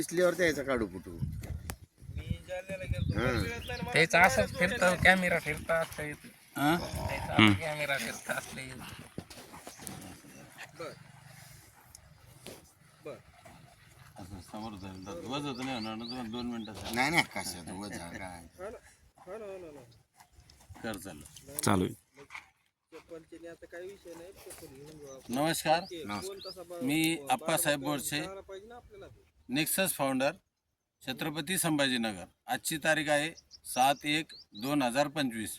दिसल्यावर त्याचा काढू फुटू हा. त्याचं असंच फिरतं कॅमेरा फिरता असलं येतं हा? कॅमेरा फिरता असलं येतं समोर वज होतं नाही होणार ना तुम्हाला दोन मिनिटात नाही नाही कशात वजा काय कर चाललं चालू. आहे. नमस्कार. नमस्कार. मी Appasaheb Borse. Nexus founder Chhatrapati Sambhajinagar. आजची तारीख आहे सात एक दोन हजार पंचवीस.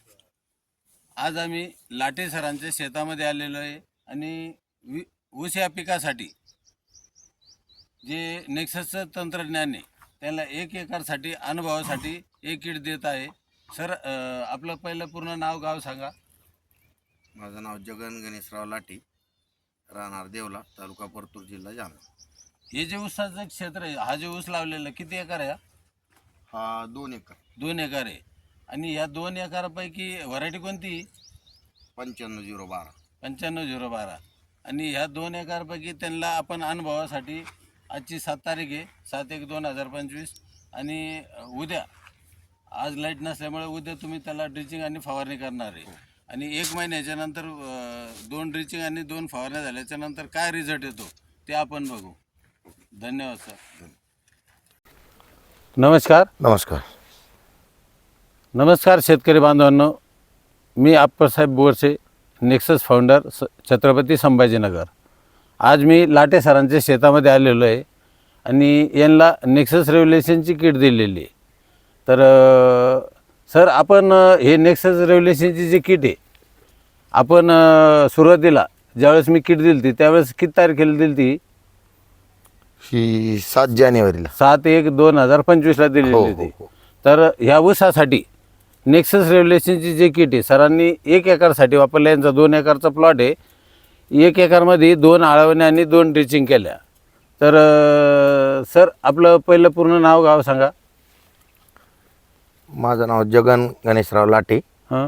आज आम्ही लाटे सरांच्या शेतामध्ये आलेलो आहे आणि वि ऊस या पिकासाठी जे नेक्ससचं तंत्रज्ञान आहे त्याला एक एकरसाठी अनुभवासाठी एक किट देत आहे. सर आपलं पहिलं पूर्ण नाव गाव सांगा. माझं नाव जगन गणेशराव लाटी राहणार देवला तालुका परतूर जिल्हा जालना. हे जे ऊसाचं क्षेत्र आहे हा जे ऊस लावलेला किती एकर आहे हा? हा दोन एकर. दोन एकर आहे. आणि या दोन एकरापैकी व्हरायटी कोणती? पंच्याण्णव झिरो बारा. पंच्याण्णव झिरो बारा. आणि ह्या दोन एकरपैकी त्यांना आपण अनुभवासाठी आजची सात तारीख आहे सात एक दोन हजार पंचवीस. आणि अ, उद्या आज लाइट नसल्यामुळे उद्या तुम्ही त्याला ड्रिचिंग आणि फवारणी करणार आहे. आणि एक महिन्याच्या नंतर अ, दोन ड्रिचिंग आणि दोन फवारण्या झाल्याच्यानंतर काय रिझल्ट येतो ते आपण बघू. धन्यवाद सर. नमस्कार. नमस्कार. नमस्कार शेतकरी बांधवांनो. मी अप्पासाहेब बोरसे नेक्सस फाउंडर स छत्रपती संभाजीनगर. आज मी लाटे सरांच्या शेतामध्ये आलेलो आहे आणि यांना नेक्सस रेव्होल्युशनची किट दिलेली आहे. तर सर आपण हे नेक्सस रेव्होल्युशनची जी किट आहे आपण सुरुवातीला ज्यावेळेस मी किट दिली ती त्यावेळेस किती तारखेला दिली ती ही सात जानेवारीला. सात एक दोन हजार पंचवीसला दिलेली हो, होती. हो, हो. तर ह्या ऊसासाठी नेक्सस रेव्होल्युशनची जे किट आहे सरांनी एक एकरसाठी वापरलं यांचा दोन एकरचा प्लॉट आहे. एक एकरमध्ये दोन आळवण्या आणि दोन ड्रिचिंग केल्या. तर अं, सर आपलं पहिलं पूर्ण नाव गाव सांगा. माझं नाव जगन गणेशराव लाटे. हां.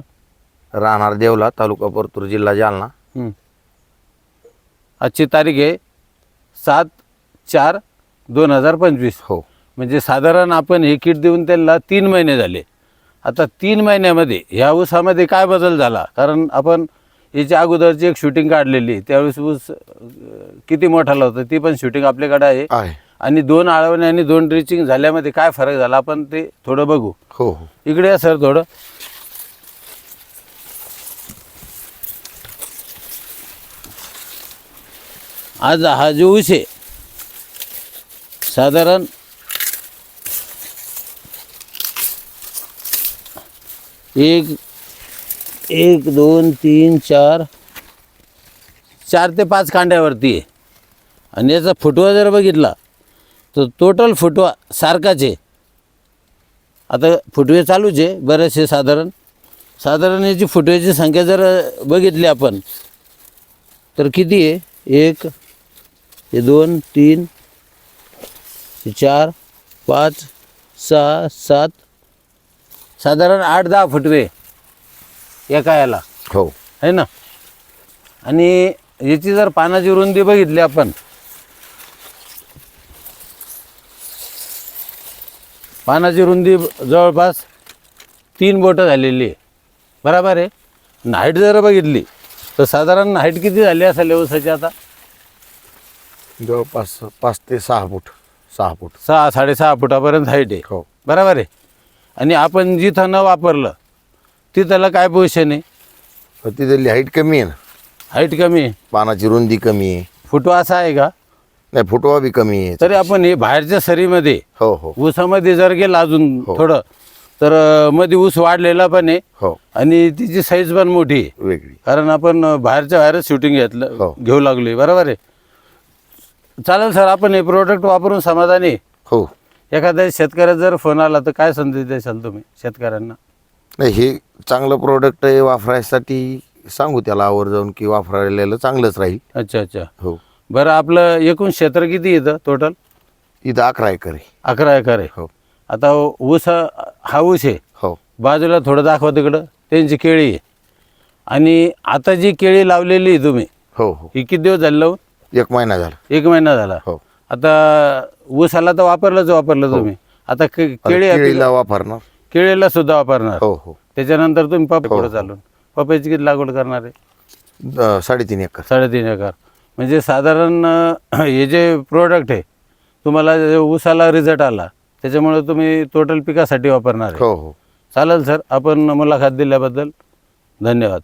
राहणार देवला तालुका परतूर जिल्हा जालना. हं. आजची तारीख आहे सात चार दोन हजार पंचवीस हो. म्हणजे साधारण आपण हे किट देऊन त्यांना तीन महिने झाले. आता तीन महिन्यामध्ये ह्या ऊसामध्ये काय बदल झाला? कारण आपण याच्या अगोदरची एक शूटिंग काढलेली त्यावेळेस ऊस किती मोठाला होता ती पण शूटिंग आपल्याकडे आहे. आहे. आणि दोन आळवणे आणि दोन ड्रिचिंग झाल्यामध्ये काय फरक झाला? आपण ते थोडं बघू. हो हो. इकडे या सर थोडं. आज हा जो ऊस आहे साधारण एक एक दोन तीन चार चार ते पाच कांड्यावरती आहे. आणि याचा फुटवा जर बघितला तर टोटल फुटवा सारखाच आहे. आता फुटवे चालूच आहे बरेचसे साधारण. साधारण याची फुटव्याची संख्या जर बघितली आपण तर किती आहे? एक हे दोन तीन चार पाच सहा सात. साधारण आठ दहा फुटवे एका याला हो. आहे ना? आणि याची जर पानाची रुंदी बघितली आपण. पानाची रुंदी जवळपास तीन बोटं झालेली आहे. बरोबर आहे? हाईट जर बघितली तर साधारण हाईट किती झाली असेल या ऊसाची आता? जवळपास पाच ते सहा फूट. सहा फूट. सहा साडेसहा फुटापर्यंत हाईट आहे. हो. बरोबर आहे? आणि आपण जिथं न वापरलं तिथलं काय पोझिशन आहे? तिथली हाईट कमी आहे ना. हाईट कमी आहे? पानाची रुंदी कमी आहे. फुटवा असा आहे का? नाही फुटवा बी कमी आहे. तरी आपण हे बाहेरच्या सरीमध्ये हो हो. ऊसामध्ये जर गेला अजून हो. थोडं तर मध्ये ऊस वाढलेला पण आहे. हो. आणि तिची साईज पण मोठी आहे. वेगळी. कारण आपण बाहेरच्या बाहेरच शूटिंग घेतलं हो. घेऊ लागलोय. बरोबर आहे? चालेल सर आपण हे प्रोडक्ट वापरून समाधानी हो. एखाद्या शेतकऱ्याचा जर फोन आला तर काय संदेश द्याल तुम्ही शेतकऱ्यांना? नाही हे चांगलं प्रोडक्ट आहे वापरायसाठी सांगू त्याला आवर्जून की वापरायला चांगलंच राहील. अच्छा अच्छा. हो. बरं आपलं एकूण क्षेत्र किती येतं टोटल इथं अकरा एकर आहे. अकरा एकर आहे. हो. आता ऊस हा हा ऊस आहे. हो. बाजूला थोडं दाखवा तिकडं. त्यांची केळी आहे. आणि आता जी केळी लावलेली आहे तुम्ही हो हो. ही किती दिवस झाले लावून? एक महिना झाला. एक महिना झाला. हो. आता ऊसाला तर वापरलंच वापरलं तुम्ही. आता के- केळी केळीला वापरणार. केळीला सुद्धा वापरणार. हो हो. त्याच्यानंतर तुम्ही पप हो, हो. चालून. पपईची किती लागवड करणार आहे? साडेतीन एकर. साडेतीन एकर. म्हणजे साधारण अं, हे जे प्रोडक्ट आहे तुम्हाला जे ऊसाला रिझल्ट आला त्याच्यामुळे तुम्ही टोटल पिकासाठी वापरणार आहे. हो हो. चालेल सर आपण मुलाखत दिल्याबद्दल धन्यवाद.